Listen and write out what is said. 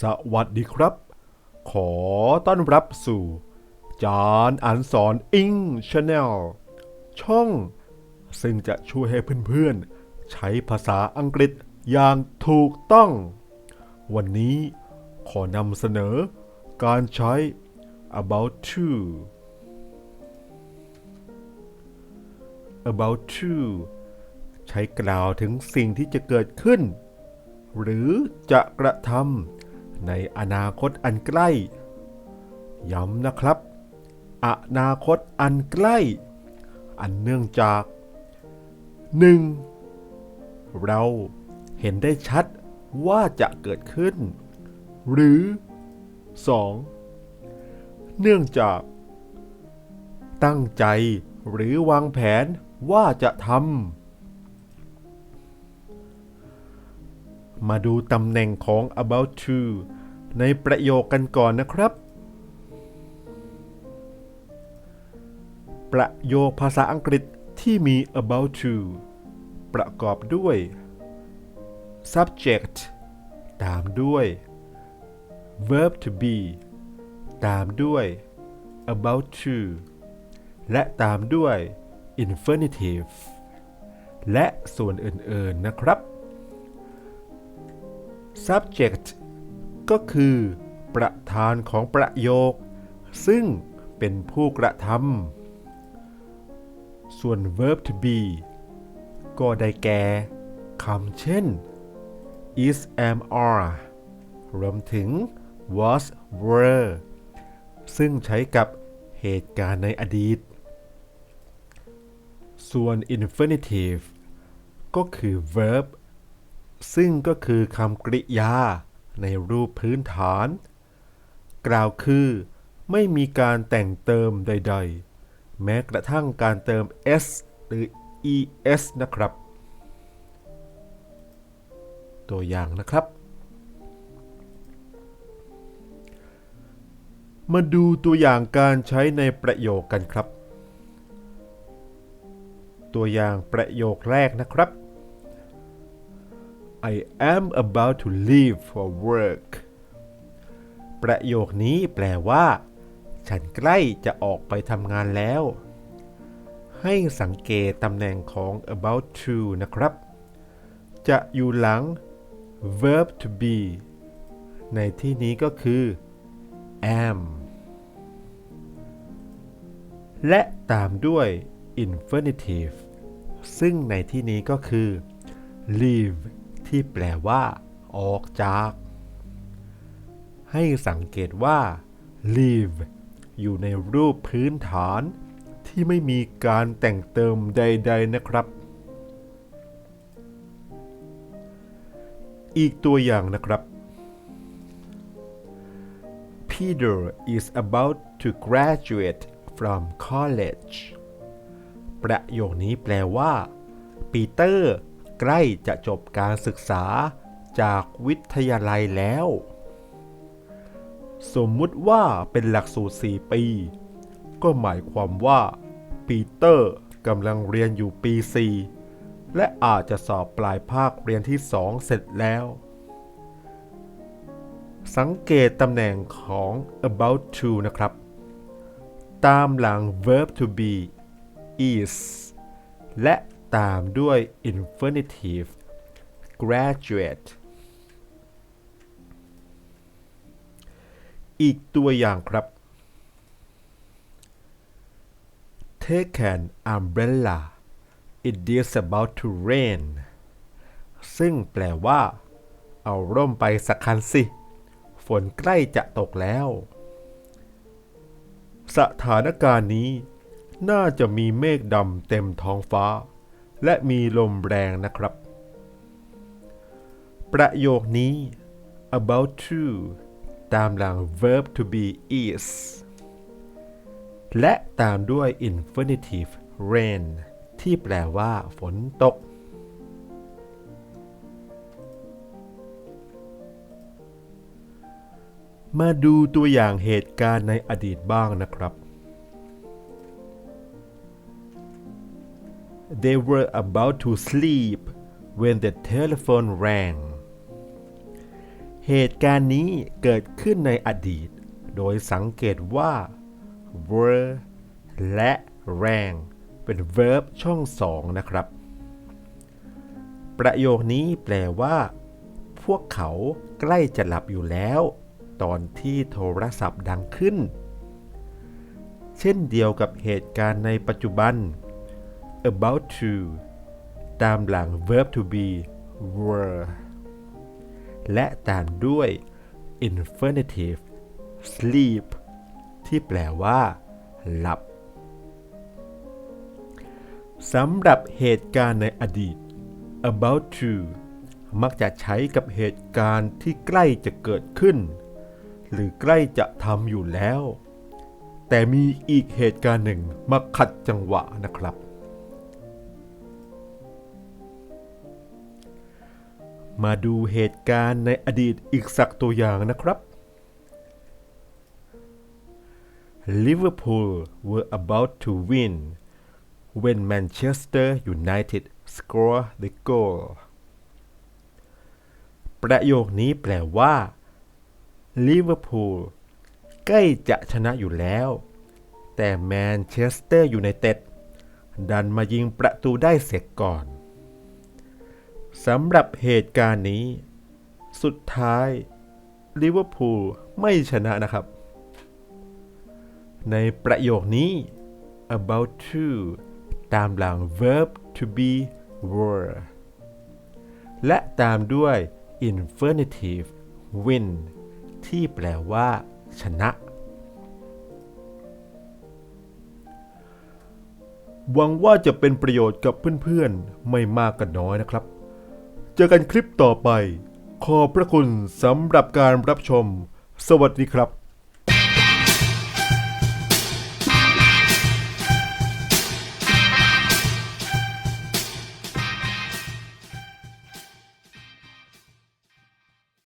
สวัสดีครับ ขอต้อนรับสู่ จานอ่านสอนอิงชาแนลช่อง ซึ่งจะช่วยให้เพื่อนๆ ใช้ภาษาอังกฤษอย่างถูกต้อง วันนี้ขอนำเสนอการใช้ about to about to ใช้กล่าวถึงสิ่งที่จะเกิดขึ้น หรือจะกระทำ ในอนาคตอันใกล้ ย้ำนะครับ อนาคตอันใกล้ อันเนื่องจาก 1. เราเห็นได้ชัดว่าจะเกิดขึ้น หรือ 2. เนื่องจาก ตั้งใจหรือวางแผนว่าจะทำ มาดูตำแหน่งของ about to ในประโยคกันก่อนนะครับ ประโยคภาษาอังกฤษที่มี about to ประกอบด้วย subject ตามด้วย verb to be ตามด้วย about to และตามด้วย infinitive และส่วนอื่น ๆ นะครับ subject ก็คือ ประธานของประโยค ซึ่งเป็นผู้กระทำส่วน verb to be ก็ได้แก่คำเช่น is am are รวมถึง was were ซึ่งใช้กับเหตุการณ์ในอดีต ส่วน infinitive ก็คือ verb ซึ่งก็คือคำกริยาในรูปพื้นฐาน กล่าวคือ ไม่มีการแต่งเติมใด ๆ แม้กระทั่งการเติม s หรือ es นะครับ ตัวอย่างนะครับ มาดูตัวอย่างการใช้ในประโยคกันครับ ตัวอย่างประโยคแรกนะครับ I am about to leave for work ประโยคนี้แปลว่า ฉันใกล้จะออกไปทำงานแล้ว ให้สังเกตตำแหน่งของ about to นะครับ จะอยู่หลัง verb to be ในที่นี้ก็คือ am และตามด้วย infinitive ซึ่งในที่นี้ก็คือ leave ที่แปลว่า ออกจาก ให้สังเกตว่า leave อยู่ในรูปพื้นฐาน ที่ไม่มีการแต่งเติมใด ๆ นะครับ อีกตัวอย่างนะครับ Peter is about to graduate from college ประโยคนี้แปลว่า ปีเตอร์ ใกล้จะจบการศึกษาจากวิทยาลัยแล้ว สมมุติว่าเป็นหลักสูตร 4 ปี ก็หมายความว่า ปีเตอร์กำลังเรียนอยู่ปี 4 และอาจจะสอบปลายภาคเรียนที่ 2 เสร็จแล้ว สังเกตตำแหน่งของ about to นะครับ ตามหลัง verb to be is และ ตามด้วย infinitive graduate อีกตัวอย่างครับ Take an umbrella it is about to rain ซึ่งแปลว่า เอาร่มไปสักคันสิ ฝนใกล้จะตกแล้ว สถานการณ์นี้ น่าจะมีเมฆดำเต็มท้องฟ้า และมีลมแรงนะครับ ประโยคนี้ about to ตามหลัง verb to be is และตามด้วย infinitive rain ที่แปลว่าฝนตก มาดูตัวอย่างเหตุการณ์ในอดีตบ้างนะครับ They were about to sleep when the telephone rang เหตุการณ์นี้เกิดขึ้นในอดีต โดยสังเกตว่า were และ rang เป็น verb ช่องสองนะครับ ประโยคนี้แปลว่า พวกเขาใกล้จะหลับอยู่แล้ว ตอนที่โทรศัพท์ดังขึ้น เช่นเดียวกับเหตุการณ์ในปัจจุบัน about to ตามหลัง verb to be were และตามด้วย infinitive sleep ที่แปลว่า หลับสำหรับเหตุการณ์ในอดีต about to มักจะใช้กับเหตุการณ์ที่ใกล้จะเกิดขึ้น หรือใกล้จะทำอยู่แล้ว แต่มีอีกเหตุการณ์หนึ่งมาขัดจังหวะนะครับ มาดูเหตุการณ์ในอดีตอีกสักตัวอย่างนะครับ Liverpool were about to win when Manchester United scored the goal ประโยคนี้แปลว่าลิเวอร์พูลใกล้จะชนะอยู่แล้ว แต่แมนเชสเตอร์ยูไนเต็ดดันมายิงประตูได้เสียก่อน สำหรับเหตุการณ์นี้ สุดท้ายลิเวอร์พูลไม่ชนะนะครับ ในประโยคนี้ about to ตามหลัง verb to be were และตามด้วย infinitive win ที่แปลว่า ชนะ หวังว่าจะเป็นประโยชน์กับเพื่อนๆ ไม่มากก็น้อยนะครับ อกันคลิปต่อไป ขอบพระคุณสำหรับการรับชม สวัสดีครับ